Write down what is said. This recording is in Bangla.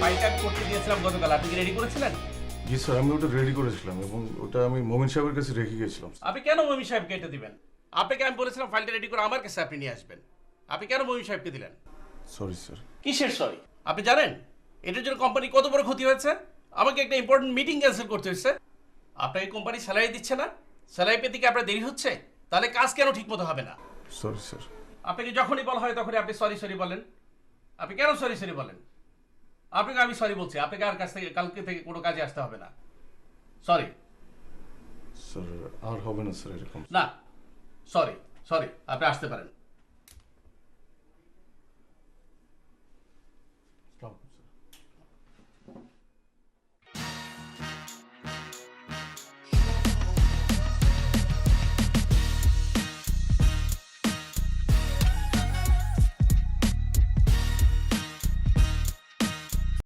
ফাইলটা আমি করতে দিয়েছিলাম গতকাল। আপনি কি রেডি করেছিলেন? জি স্যার আমি ওটা রেডি করেছিলাম এবং ওটা আমি মোমিন সাহেবের কাছে রেখে গেছিলাম আপনি কেন মমি সাহেবকে এটা দিবেন? আপনাকে আমি বলেছিলাম ফাইলটা রেডি করে আমার কাছে আপনি নিয়ে আসবেন। আপনি কেন মমি সাহেবকে দিলেন? Sorry sir. কিসের সরি আপনি জানেন এটার জন্য কোম্পানি কত বড় ক্ষতি হয়েছে? আমাকে একটা ইম্পর্টেন্ট মিটিং ক্যান্সেল করতে হয়েছে। আপনাকে কোম্পানি স্যালারি দিচ্ছে না? স্যালারি পেতে কি আপনার দেরি হচ্ছে? তাহলে কাজ কেন ঠিক মতো হবে না? Sorry sir. আপনাকে যখনই বলা হয় তখনই আপনি সরি সরি বলেন। আপনি কেন সরি সরি বলেন? আপনাকে আমি সরি বলছি। আপনাকে আর কাছ থেকে কালকে থেকে কোনো কাজে আসতে হবে না। সরি স্যার আর হবে না স্যার এরকম। না। সরি সরি আপনি আসতে পারেন।